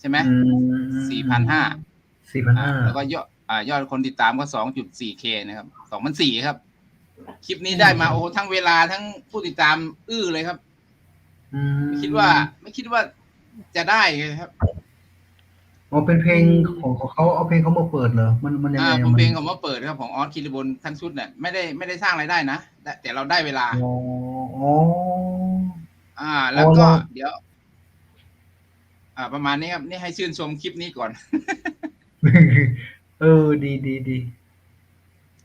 ใช่ไหมอืมสี่พันห้าสี่พันห้าแล้วก็ยอดอ่ายอดคนติดตามก็สองจุดสี่เคนะครับสองพันสี่ครับ คลิปนี้ได้มาโอ้โหทั้งเวลาทั้งผู้ติดตามอื้อเลยครับอืมไม่คิดว่า ไม่คิดว่าจะได้เลยครับอ๋อเป็นเพลงของของเขาเอาเพลงเขามาเปิดเหรอมันมันยังอ่าไงผมเพลงมัของว่าเปิดครับของออสคิริบนทั้งชุดเนี่ยไม่ได้ไม่ได้สร้างรายได้นะแต่แต่เราได้เวลาอ๋ออ๋ออ่า แล้วก็อ๋อเดี๋ยว อ่า ประมาณนี้ครับ นี่ให้ชื่นชมคลิปนี้ก่อน เออ ดีดีดี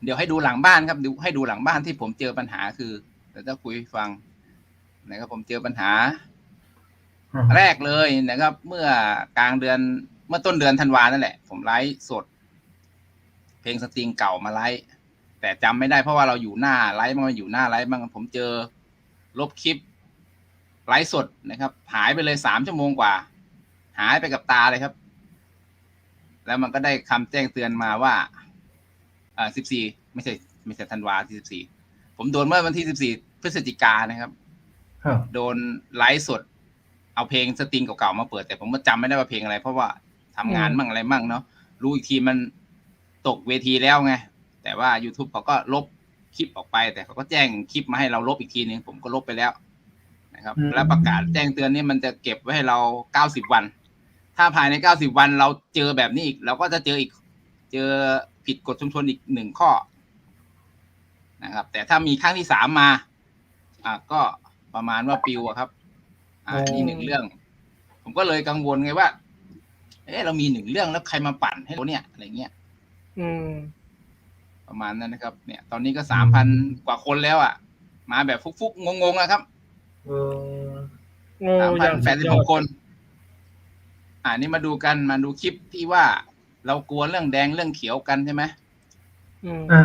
เดี๋ยวให้ดูหลังบ้านครับดูให้ดูหลังบ้านที่ผมเจอปัญหาคือเดี๋ยวจะคุยให้ฟังนะครับผมเจอปัญหา อ่า แรกเลยนะครับ เมื่อกลางเดือนเมื่อต้นเดือนธันวานั่นแหละ ผมไลฟ์สด เพลงสตริงเก่ามาไลฟ์แต่จำไม่ได้เพราะว่าเราอยู่หน้าไลฟ์มันอยู่หน้าไลฟ์บ้างผมเจอลบคลิปไลฟ์สดนะครับ หายไปเลยสามชั่วโมงกว่า หายไปกับตาเลยครับ แล้วมันก็ได้คำแจ้งเตือนมาว่าอ่าสิบสี่ไม่ใช่ไม่ใช่ธันวาที่สิบสี่ผมโดนเมื่อวันที่สิบสี่พฤศจิกานะครับครับโดนไลฟ์สด เอาเพลงสตริงเก่าๆมาเปิด แต่ผมก็จำไม่ได้ว่าเพลงอะไร เพราะว่าทำงานอืมมั่งอะไรมั่งเนาะรู้อีกทีมันตกเวทีแล้วไง แต่ว่า YouTube เขาก็ลบคลิปออกไป แต่เขาก็แจ้งคลิปมาให้เราลบอีกทีนึงผมก็ลบไปแล้วนะครับอืมแล้วประกาศแจ้งเตือนนี่มันจะเก็บไว้ให้เราเก้าสิบวัน ถ้าภายในเก้าสิบวันเราเจอแบบนี้อีกเราก็จะเจออีก เจอผิดกฎชุมชนอีกหนึ่งข้อนะครับ แต่ถ้ามีครั้งที่สามมา อ่าก็ประมาณว่าปิวอะครับ อ่าอ๋อนี่หนึ่งเรื่อง ผมก็เลยกังวลไงว่า เออเรามีหนึ่งเรื่องแล้วใครมาปั่นให้เราเนี่ยอะไรเงี้ยอืม ประมาณนั้นนะครับ เนี่ย ตอนนี้ก็สามพันกว่าคนแล้วอะ มาแบบฟุกๆงงๆนะครับเออโอ้สามอพันย่างแปสุดดสิบยหอกดคน อ่านี่มาดูกันมาดูคลิปที่ว่าเรากลัวเรื่องแดงเรื่องเขียวกันใช่ไหมอืมอ่า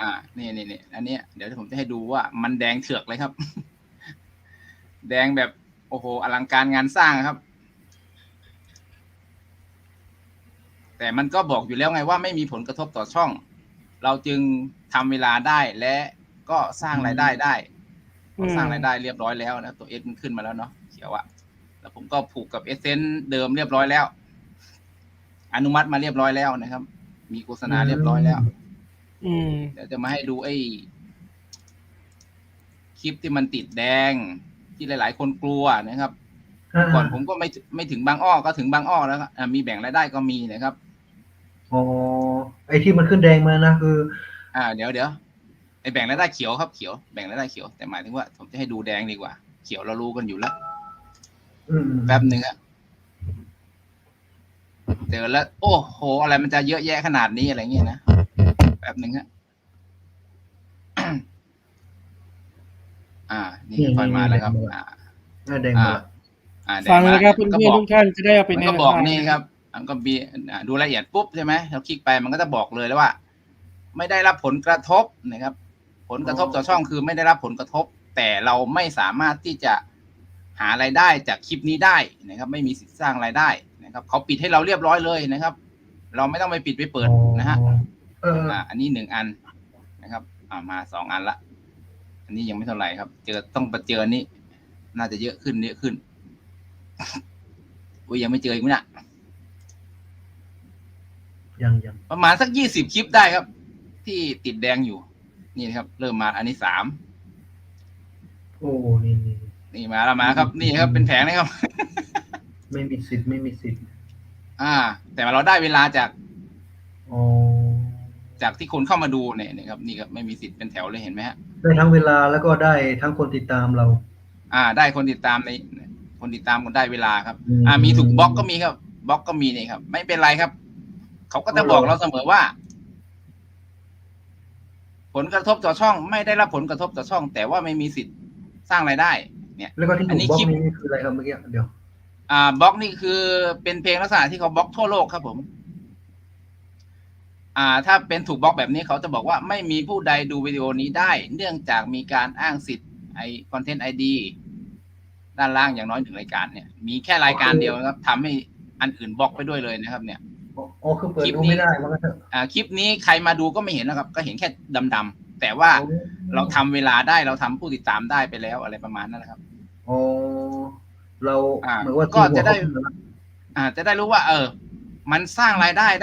อ่านี่นี่นี่อันเนี้ยเดี๋ยวผมจะให้ดูว่ามันแดงเถือกเลยครับ แดงแบบโอ้โหอลังการงานสร้างครับ แต่มันก็บอกอยู่แล้วไงว่าไม่มีผลกระทบต่อช่อง เราจึงทำเวลาได้และก็สร้างรายได้ได้ก็สร้างรายได้เรียบร้อยแล้วนะตัวเอสมันขึ้นมาแล้วเนาะเขียวอะ แล้วผมก็ผูกกับเอเซนเดิมเรียบร้อยแล้ว อนุมัติมาเรียบร้อยแล้วนะครับ มีโฆษณาเรียบร้อยแล้ว อืมเดี๋ยวจะมาให้ดูไอ้คลิปที่มันติดแดงที่หลาย ๆ คนกลัวนะครับอ่าก่อนผมก็ไม่ไม่ถึงบางอ้อก็ถึงบางอ้อแล้วครับอ่ามีแบ่งรายได้ก็มีนะครับอ๋อไอ้ที่มันขึ้นแดงมานะคือ อ่า เดี๋ยวเดี๋ยวไอ้แบ่งรายได้เขียวครับเขียวแบ่งรายได้เขียวแต่หมายถึงว่า ผมจะให้ดูแดงดีกว่า เขียวเรารู้กันอยู่แล้วอืม แป๊บหนึ่งอะเจอแล้ว โอ้โห อะไรมันจะเยอะแยะขนาดนี้อะไรเงี้ยนะแป๊บหนึ่งฮะอ่า นี่ค่อยมาแล้วครับ อ่าหน้าแดงอ่ามาอ่าแดฟังมาแล้วครับมัเพื่ก็อนบๆทุกท่านจะได้เอาไปมันแนะก็นำบอกนี่ครับมันก็มีอ่าดูรายละเอียดปุ๊บใช่ไหมเราคลิกไปมันก็จะบอกเลยแล้วว่า ไม่ได้รับผลกระทบนะครับ ผลกระทบต่อช่องคือไม่ได้รับผลกระทบ แต่เราไม่สามารถที่จะ หารายได้จากคลิปนี้ได้นะครับ ไม่มีสิทธิ์สร้างรายได้นะครับเขาปิดให้เราเรียบร้อยเลยนะครับ เราไม่ต้องไปปิดไปเปิดนะฮะเอออ่าอันนี้หนึ่งอันนะครับ อ่ามาสองอันละ อันนี้ยังไม่เท่าไหร่ครับ เจอต้องไปเจออันนี้ น่าจะเยอะขึ้นเยอะขึ้นอุ้ยยังไม่เจออีกไหมเนะยังยังประมาณสักยี่สิบคลิปได้ครับ ที่ติดแดงอยู่ นี่นะครับ เริ่มมาอันนี้สามโอ้นี่ นี่นี่มาแล้วมาครับ นี่ครับเป็นแผงนะครับ ไม่มีสิทธิ์ไม่มีสิทธิ์อ่า แต่เราได้เวลาจากอ๋อจากที่คนเข้ามาดูเนี่ยนะครับ นี่ครับไม่มีสิทธิ์เป็นแถวเลยเห็นไหมฮะได้ทั้งเวลาแล้วก็ได้ทั้งคนติดตามเรา อ่า ได้คนติดตามในคนติดตามคนได้เวลาครับอืมอ่า มีถูกบล็อกก็มีครับบล็อกก็มีนี่ครับ ไม่เป็นไรครับ เขาก็จะบอกเราเสมอว่า ผลกระทบต่อช่อง ไม่ได้รับผลกระทบต่อช่อง แต่ว่าไม่มีสิทธิ์สร้างรายได้ เนี่ยแล้วก็ที่อัถูนนี้กบล็อกคลิปนี่คืออะไรครับเมื่อกี้เดี๋ยว อ่าบล็อกนี่คือเป็นเพลงลักษณะที่เขาบล็อกทั่วโลกครับผม อ่า ถ้าเป็นถูกบล็อกแบบนี้เขาจะบอกว่าไม่มีผู้ใดดูวิดีโอนี้ได้ เนื่องจากมีการอ้างสิทธิ์ไอคอนเทนต์ไอดีด้านล่างอย่างน้อยหนึ่งรายการเนี่ย มีแค่รายการเดียวนะครับทำให้อันอื่นบล็อกไปด้วยเลยนะครับ เนี่ยอ๋อคือเปิดคลิปดูนี้ไม่ได้มันก็เถอะอ่าคลิปนี้ใครมาดูก็ไม่เห็นนะครับ ก็เห็นแค่ดำๆ แต่ว่าเราทำเวลาได้เราทำผู้ติดตามได้ไปแล้วอะไรประมาณนั้นนะครับอ๋อเราอ่าเหมือนว่าก็จะได้ตีหัวเขาขึ้นมาแล้วอ่า จะได้รู้ว่า เออ มันสร้างรายได้ได้